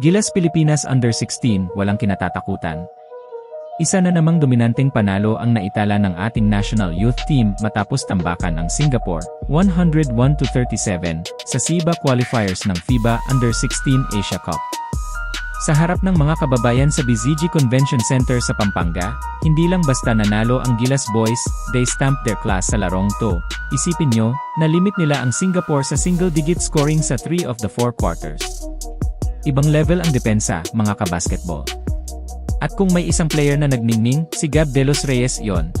Gilas Pilipinas Under 16, walang kinatatakutan. Isa na namang dominanteng panalo ang naitala ng ating national youth team matapos tambakan ang Singapore, 101-37, sa SIBA qualifiers ng FIBA Under 16 Asia Cup. Sa harap ng mga kababayan sa BZG Convention Center sa Pampanga, hindi lang basta nanalo ang Gilas Boys, they stamped their class sa larong to. Isipin nyo, nalimit nila ang Singapore sa single-digit scoring sa 3 of the 4 quarters. Ibang level ang depensa, mga kabasketball. At kung may isang player na nagningning, si Gab De Los Reyes yon.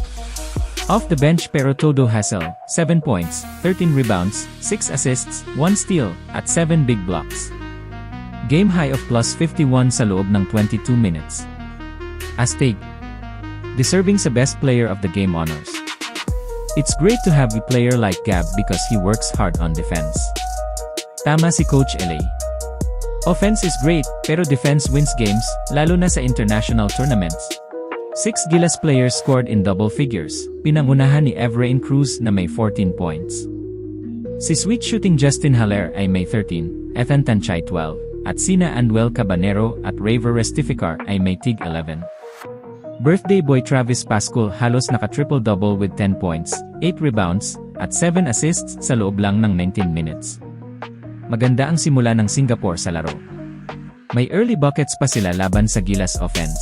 Off the bench pero todo hustle, 7 points, 13 rebounds, 6 assists, 1 steal, at 7 big blocks. Game high of plus 51 sa loob ng 22 minutes. Astig. Deserving sa best player of the game honors. It's great to have a player like Gab because he works hard on defense. Tama si Coach LA. Offense is great, pero defense wins games, lalo na sa international tournaments. Six Gilas players scored in double figures, pinangunahan ni Evrain Cruz na may 14 points. Si sweet shooting Justin Haller ay may 13, Ethan Tanchay 12, at sina Anuel Cabanero at Raver Restificar ay may tig 11. Birthday boy Travis Pascual halos naka-triple-double with 10 points, 8 rebounds, at 7 assists sa loob lang ng 19 minutes. Maganda ang simula ng Singapore sa laro. May early buckets pa sila laban sa Gilas offense.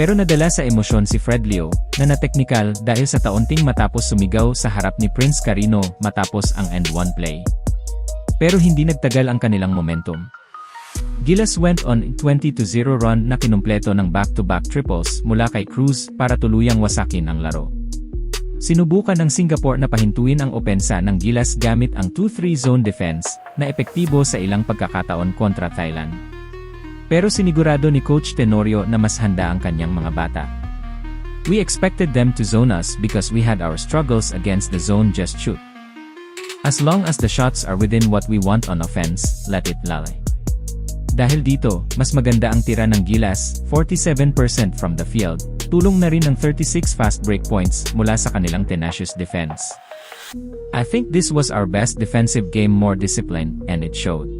Pero nadala sa emosyon si Fred Leo, na na-technical dahil sa taunting matapos sumigaw sa harap ni Prince Carino matapos ang end one play. Pero hindi nagtagal ang kanilang momentum. Gilas went on 20-0 run na kinumpleto ng back-to-back triples mula kay Cruz para tuluyang wasakin ang laro. Sinubukan ng Singapore na pahintuin ang opensa ng Gilas gamit ang 2-3 zone defense na epektibo sa ilang pagkakataon kontra Thailand. Pero sinigurado ni Coach Tenorio na mas handa ang kanyang mga bata. We expected them to zone us because we had our struggles against the zone just shoot. As long as the shots are within what we want on offense, let it lalay. Dahil dito, mas maganda ang tira ng Gilas, 47% from the field, tulong na rin ng 36 fast break points mula sa kanilang tenacious defense. I think this was our best defensive game more discipline, and it showed.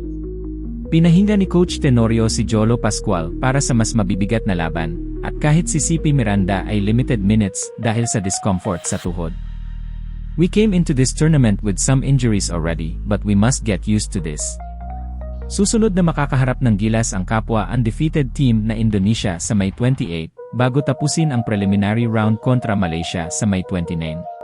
Pinahinga ni Coach Tenorio si Jolo Pascual para sa mas mabibigat na laban, at kahit si CP Miranda ay limited minutes dahil sa discomfort sa tuhod. We came into this tournament with some injuries already, but we must get used to this. Susunod na makakaharap ng Gilas ang kapwa undefeated team na Indonesia sa May 28, bago tapusin ang preliminary round kontra Malaysia sa May 29.